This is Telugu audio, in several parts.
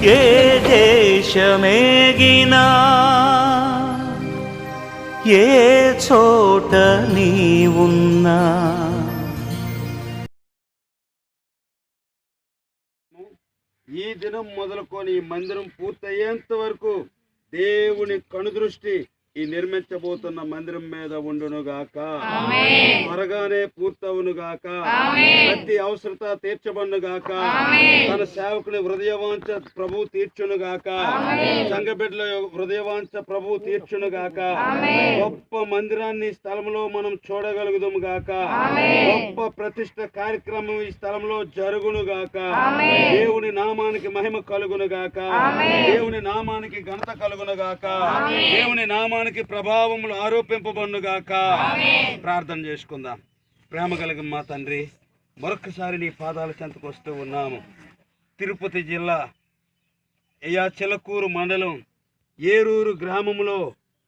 ఏ దేశమేగినా ఏ చోట నీ ఉన్నా ఈ దినం మొదలుకొని ఈ మందిరం పూర్తయ్యేంత వరకు దేవుని కనుదృష్టి ఈ నిర్మించబోతున్న మందిరం మీద ఉండును గాక. త్వరగానే పూర్తవును గాక. ప్రతి అవసరత తీర్చబడును గాక. తన సేవకుని హృదయవాంఛ ప్రభు తీర్చును గాక. సంఘ బిడ్డల హృదయవాంఛ ప్రభు తీర్చును గాక. గొప్ప మందిరాన్ని స్థలంలో మనం చూడగలుగుదాము గాక. గొప్ప ప్రతిష్ట కార్యక్రమం ఈ స్థలంలో జరుగును గాక. దేవుని నామానికి మహిమ కలుగును గాక. దేవుని నామానికి ఘనత కలుగును గాక. దేవుని నామానికి ప్రభావములు ఆరోపింపబడును గాక ప్రార్థన చేసుకుందాం. ప్రేమ కలిగిన మా తండ్రి మరొకసారి నీ పాదాల చెంతకు వస్తూ ఉన్నాము. తిరుపతి జిల్లా అయ్యా చిలకూరు మండలం ఏరూరు గ్రామంలో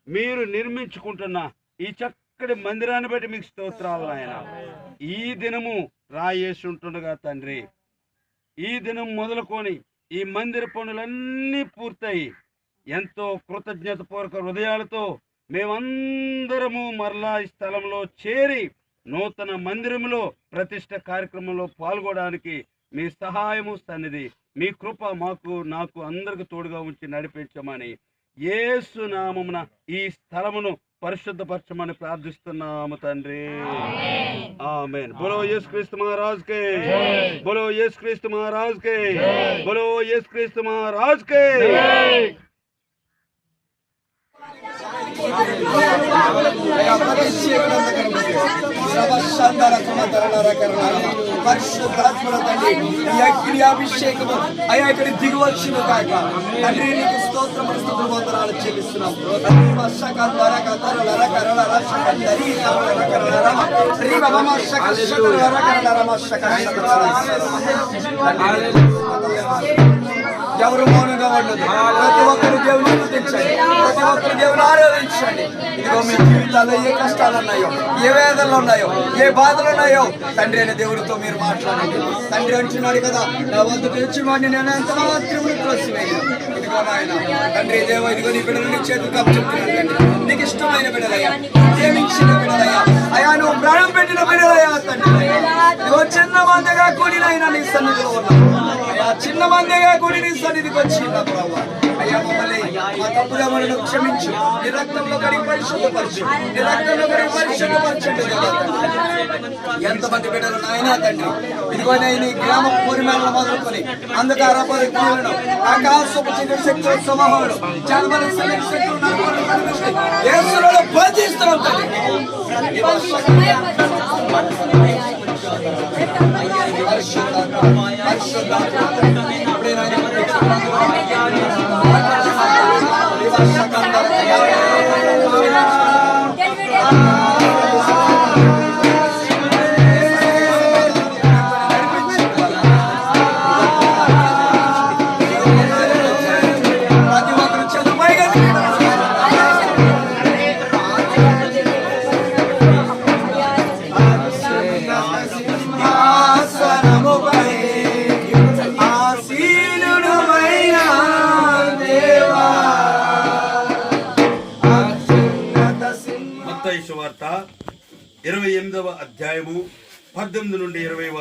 మీరు నిర్మించుకుంటున్న ఈ చక్కటి మందిరాన్ని బట్టి మీకు స్తోత్రాలు ఆయన ఈ దినము రాయేసి ఉంటుండగా తండ్రి ఈ దినం మొదలుకొని ఈ మందిర పనులన్నీ పూర్తయి. ఎంతో కృతజ్ఞతపూర్వక హృదయాలతో మేమందరము మరలా ఈ స్థలంలో చేరి నూతన మందిరములో ప్రతిష్ట కార్యక్రమంలో పాల్గొనడానికి మీ సహాయము సన్నిధి మీ కృప మాకు నాకు అందరికి తోడుగా ఉంచి నడిపించమని యేసు నామమున ఈ స్థలమును పరిశుద్ధపరచమని ప్రార్థిస్తున్నాము తండ్రి. ఆమెన్. బోలో యేసు క్రీస్తు మహారాజ్ కే బోలో యేసు క్రీస్తు మహారాజ్ కే బోలో యేసు క్రీస్తు మహారాజ్ కే పరిశుద్ధాత్మల తండ్రి ఈ అగ్ని అభిషేకము అయ్యా ఇక్కడ దిగువచ్చును కాక తండ్రి నీకు స్తోత్రములు స్తుతులు వందనాలు చెల్లిస్తున్నాం తండ్రి ఎవరు మౌనంగా ఉండదు. ప్రతి ఒక్కరు దేవుని గుర్తించండి ప్రతి ఒక్కరు దేవుని ఆరాధించండి. ఇదిగో మీ జీవితాల్లో ఏ కష్టాలు ఉన్నాయో ఏ వేదనలు ఉన్నాయో ఏ బాధలు ఉన్నాయో తండ్రి అనే దేవుడితో మీరు మాట్లాడండి. తండ్రి అంటున్నాడు కదా నా వద్దకు వచ్చిన వాడిని నేను ఎంత మాత్రం త్రోసివేయను. ఇదిగో నాయన తండ్రి దేవ ఇదిగో నీ బిడ్డలు నీ చేతులు కప్పుచెప్తున్నాను. నీకు ఇష్టమైన బిడ్డలయ్యా. ప్రేమించిన బిడ్డలయ్యా. అయ్యా నువ్వు ప్రాణం పెట్టిన బిడ్డలయ్యా తండ్రి. ఇదిగో చిన్న మందగా కూడినైనా నీ సన్నిధిలో ఉన్నావు. అయ్యా చిన్న మందగా కూడి నీ సన్నిధికి వచ్చిందా అయ్యా మమ్మల్ని మా క్షమించు. నీ రక్తంలో కడిగి పరిశుద్ధపరచు. నీ రక్తంలో కడిగి పరిశుద్ధపరచండి ఎంతమంది బిడ్డలు నాయనా తండ్రి? ఇదిగోనే నీ గ్రామ పూర్ణాలను మొదలుకొని అంధకార పరిపూర్ణం ఆకాశపు చీకటి శక్తుల సమూహంలో చాలా మంది శక్తులు యేసులో బంధిస్తున్నాం తండ్రి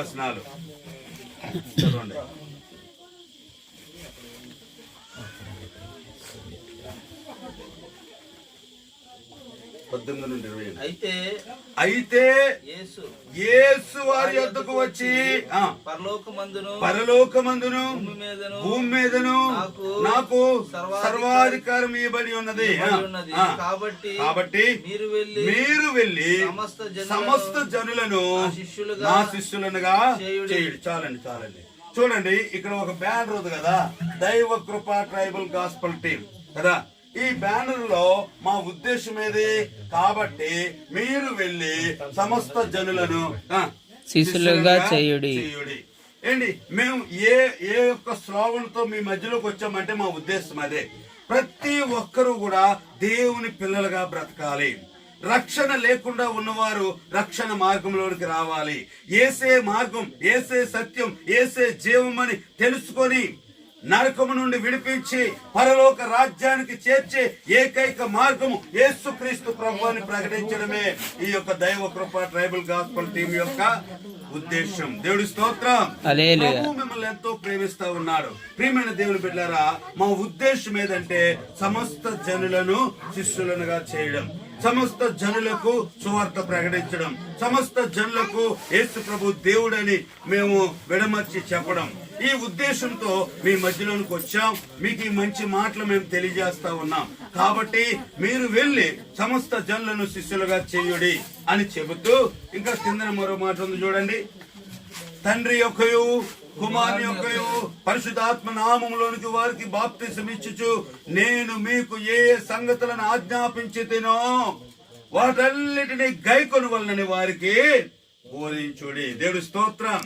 వచనాలు. పద్దెనిమిది నుండి ఇరవై. అయితే అయితే యేసు వారి యొద్దకు వచ్చి ఆ, పరలోకమందును పరలోకమందును భూమి మీదను నాకు సర్వాధికారం ఇవ్వబడి ఉన్నది. కాబట్టి కాబట్టి మీరు వెళ్ళి మీరు వెళ్ళి సమస్త జనులను నా శిష్యులనుగా చేయుడి. చేయుడి చాలండి చాలండి చూడండి ఇక్కడ ఒక బ్యానర్ ఉంది కదా దైవ కృప ట్రైబల్ గాస్పల్ టీం కదా ఈ బ్యానర్లో మా ఉద్దేశం ఏది? కాబట్టి మీరు వెళ్ళి సమస్త జనులను ఆ, శిష్యులుగా చేయుడి. ఏంటి? మేము ఏ ఏ యొక్క స్లోగన్తో మీ మధ్యలోకి వచ్చామంటే మా ఉద్దేశం అదే. ప్రతి ఒక్కరూ కూడా దేవుని పిల్లలుగా బ్రతకాలి. రక్షణ లేకుండా ఉన్నవారు రక్షణ మార్గంలోనికి రావాలి. ఏసే మార్గం ఏసే సత్యం ఏసే జీవం అని తెలుసుకొని నరకము నుండి విడిపించి పరలోక రాజ్యానికి చేర్చే ఏకైక మార్గము యేసుక్రీస్తు ప్రభువాన్ని ప్రకటించడమే ఈ యొక్క దైవ కృప ట్రైబల్ గాస్పల్ టీం యొక్క ఉద్దేశం దేవుడి స్తోత్రం. మిమ్మల్ని ఎంతో ప్రేమిస్తా ఉన్నాడు. ప్రియమైన దేవుని బిడ్డారా మా ఉద్దేశం ఏదంటే సమస్త జనులను శిష్యులనుగా చేయడం. సమస్త జనులకు సువార్త ప్రకటించడం. సమస్త జనులకు యేసు ప్రభు దేవుడని మేము విడమర్చి చెప్పడం. ఈ ఉద్దేశంతో మీ మధ్యలోనికి వచ్చాం. మీకు ఈ మంచి మాటలు మేము తెలియజేస్తా ఉన్నాం. కాబట్టి మీరు వెళ్ళి సమస్త జనులను శిష్యులుగా చేయుడి అని చెబుతూ ఇంకా కింద మరో మాట ఉంది చూడండి. తండ్రి యొక్కయు కుమారుని యొక్కయు పరిశుద్ధాత్మ నామంలోనికి వారికి బాప్తిసం ఇచ్చుచు నేను మీకు ఏ సంగతులను ఆజ్ఞాపించి వాటన్నిటినీ గైకొని వలనని వారికి బోధించుడి దేవుడి స్తోత్రం.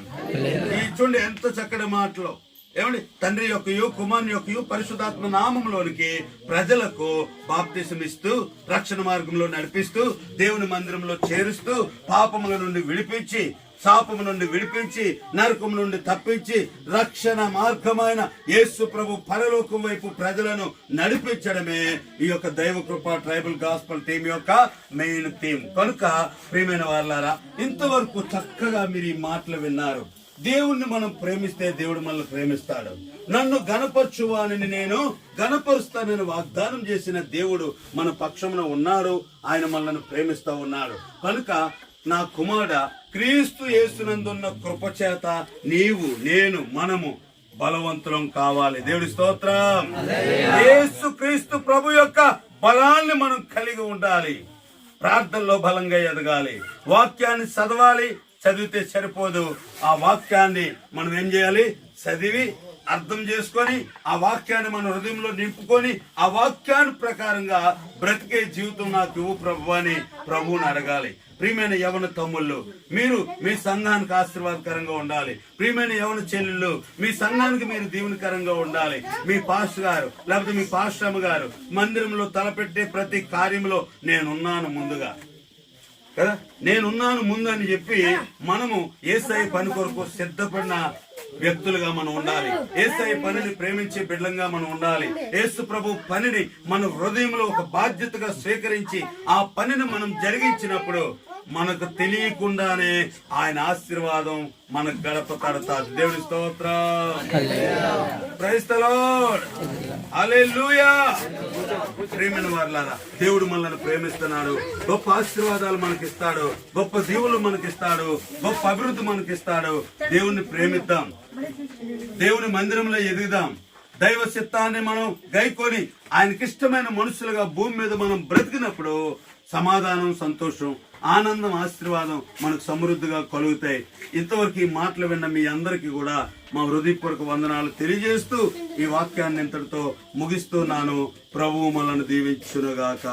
ఈ చూడండి ఎంత చక్కటి మాటలు. ఏమండి? తండ్రి యొక్కయు కుమారుని యొక్కయు పరిశుధాత్మ నామంలోనికి ప్రజలకు బాప్తిసం ఇస్తూ రక్షణ మార్గంలో నడిపిస్తూ దేవుని మందిరంలో చేరుస్తూ పాపముల నుండి విడిపించి శాపము నుండి విడిపించి నరకము నుండి తప్పించి రక్షణ మార్గమైన యేసు ప్రభు పరలోకం వైపు ప్రజలను నడిపించడమే ఈ యొక్క దైవ కృప ట్రైబల్ గాస్పల్ టీం యొక్క మెయిన్ థీమ్. కనుక ప్రియమైన వాళ్ళారా ఇంతవరకు చక్కగా మీరు ఈ మాటలు విన్నారు. దేవుణ్ణి మనం ప్రేమిస్తే దేవుడు మనల్ని ప్రేమిస్తాడు. నన్ను గణపరచువానని నేను గణపరుస్తానని వాగ్దానం చేసిన దేవుడు మన పక్షమున ఉన్నారు. ఆయన మనల్ని ప్రేమిస్తూ ఉన్నాడు. కనుక నా కుమారుడ క్రీస్తు యేసునందున్న కృపచేత నీవు నేను మనము బలవంతులం కావాలి. దేవుడి స్తోత్రం. యేసు క్రీస్తు ప్రభు యొక్క బలాన్ని మనం కలిగి ఉండాలి. ప్రార్థనలో బలంగా ఎదగాలి. వాక్యాన్ని చదవాలి. చదివితే సరిపోదు. ఆ వాక్యాన్ని మనం ఏం చేయాలి? చదివి అర్థం చేసుకొని ఆ వాక్యాన్ని మన హృదయంలో నింపుకొని ఆ వాక్యాన్ని ప్రకారంగా బ్రతికే జీవితం నాకు ఇవ్వు ప్రభు అని ప్రభువుని అడగాలి. ప్రియమైన యవన తమ్ముళ్ళు మీరు మీ సంఘానికి ఆశీర్వాదకరంగా ఉండాలి. ప్రియమైన యవన చెల్లెళ్ళు మీ సంఘానికి మీరు దీవెనకరంగా ఉండాలి. మీ పాస్టర్ గారు లేకపోతే మీ పాశ్రమ గారు మందిరంలో తలపెట్టే ప్రతి కార్యంలో నేనున్నాను ముందుగా. కదా? నేనున్నాను ముందు అని చెప్పి మనము ఏసఐ పని కొరకు సిద్ధపడిన వ్యక్తులుగా మనం ఉండాలి. ఏసఐ పనిని ప్రేమించే బిడ్డంగా మనం ఉండాలి. ఏసు ప్రభు పనిని మన హృదయంలో ఒక బాధ్యతగా స్వీకరించి ఆ పనిని మనం జరిగించినప్పుడు మనకు తెలియకుండానే ఆయన ఆశీర్వాదం మనకు గడప కడతాది దేవుడి స్తోత్రం ప్రైజ్ అలే లార్డ్ హల్లెలూయా వారులారా దేవుడు మనల్ని ప్రేమిస్తున్నాడు. గొప్ప ఆశీర్వాదాలు మనకిస్తాడు. గొప్ప దీవులు మనకిస్తాడు. గొప్ప అభివృద్ధి మనకిస్తాడు. దేవుణ్ణి ప్రేమిద్దాం. దేవుని మందిరంలో ఎదుగుదాం. దైవ చిత్తాన్ని మనం గైకొని ఆయనకిష్టమైన మనుషులుగా భూమి మీద మనం బ్రతికినప్పుడు సమాధానం సంతోషం ఆనందం ఆశీర్వాదం మనకు సమృద్ధిగా కలుగుతాయి. ఇంతవరకు ఈ మాటలు విన్న మీ అందరికీ కూడా మా హృదయపూర్వక వందనాలు తెలియజేస్తూ ఈ వాక్యాన్ని ఇంతటితో ముగిస్తున్నాను. ప్రభువు మనల్ని దీవించునుగాక.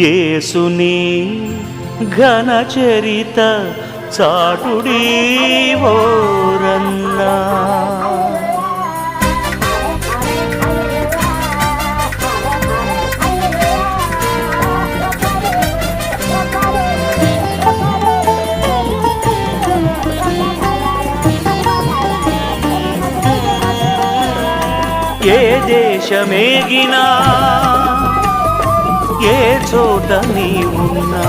యేసుని ఘన చరిత చాటుడీ ఓరన్నా. ఏ దేశమేగినా ఏ చోట నీ ఉన్నా?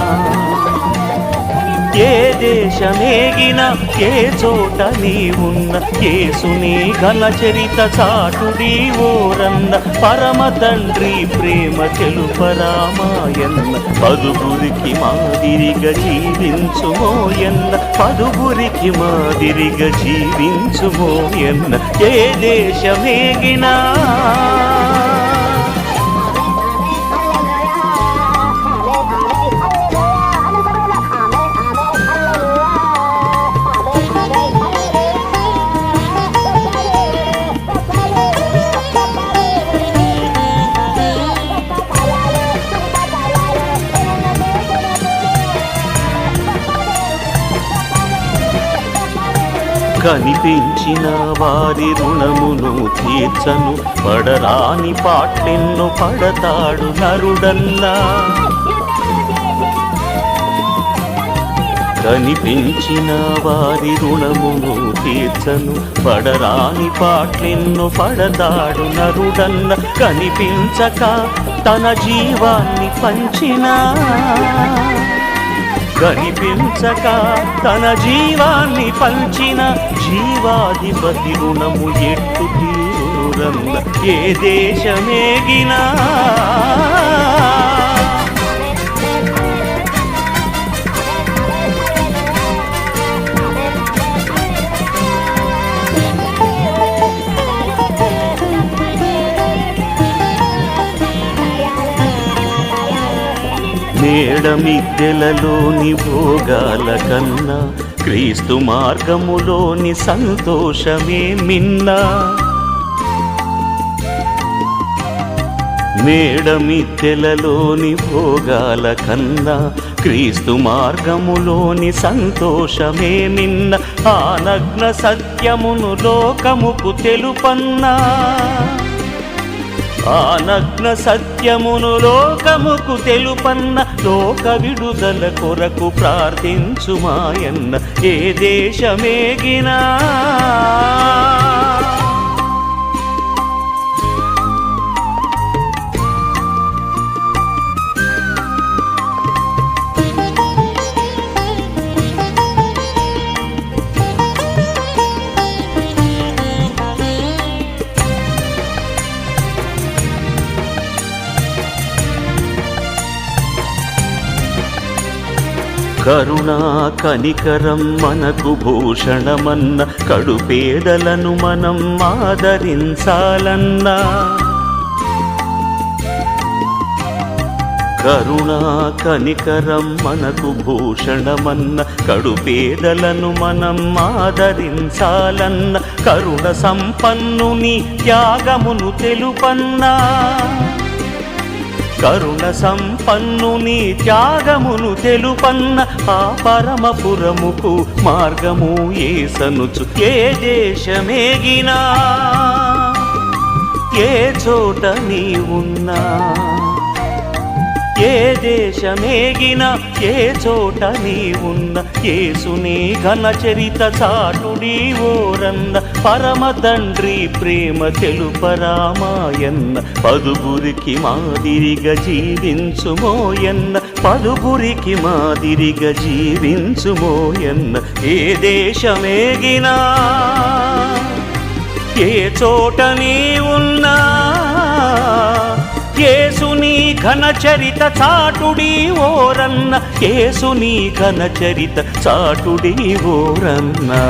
ఏ దేశమేగిన ఏ చోట నీ ఉన్న? యేసుని ఘన చరిత చాటుడి ఓరన్న పరమ తండ్రి ప్రేమ తెలుపరామాయన్న పదుగురికి మాదిరిగా జీవించుమోయన్న పదుగురికి మాదిరిగా జీవించుమోయన్న ఏ దేశమేగినా కనిపించిన వారి రుణమును తీర్చను. పడరాని పాటెన్ను పడతాడు నరుడల్లా. కనిపించిన వారి రుణమును తీర్చను. పడరాని పాటెన్ను పడతాడు నరుడన్న కనిపించక తన జీవాన్ని పంచినా. కనిపించక తన జీవాన్ని పంచిన జీవాధిపతి రుణము ఎట్టు తీరురన్న ఏ దేశమేగినా. మేడమిద్దెలలోని భోగాల కన్నా క్రీస్తు మార్గములోని సంతోషమే మిన్నా. మేడమిద్దెలలోని భోగాల కన్నా క్రీస్తు మార్గములోని సంతోషమే మిన్న. ఆ నగ్న సత్యమును లోకముకు తెలుపన్నా. ఆ నగ్న సత్యమును లోకముకు తెలుపన్న లోక విడుదల కొరకు ప్రార్థించు మాయన్న ఏ దేశమేగినా. కరుణా కనికరం మనకు భూషణమన్న కడుపేదలను మనం ఆదరించాలన్నా. కరుణా కనికరం మనకు భూషణమన్న కడుపేదలను మనం ఆదరించాలన్న కరుణ సంపన్నుని త్యాగమును తెలుపన్నా. కరుణ సంపన్నుని త్యాగమును తెలుపన్న ఆ పరమపురముకు మార్గము ఏసనుచు. ఏ దేశమేగినా ఏ చోట నీవున్నా ఏ దేశమేగినా ఏ చోట నీవున్న యేసుని ఘన చరిత చాటుడి ఓరన్న పరమ తండ్రి ప్రేమ తెలుపరామాయన్న పదుగురికి మాదిరిగా జీవించుమోయన్న పదుగురికి మాదిరిగా జీవించుమోయన్న ఏ దేశమేగినా ఏ చోట నీ ఉన్నా ఏసుని ఘన చరిత చాటుడి ఓరన్న ఏసుని ఘన చరిత చాటుడి ఓరన్నా.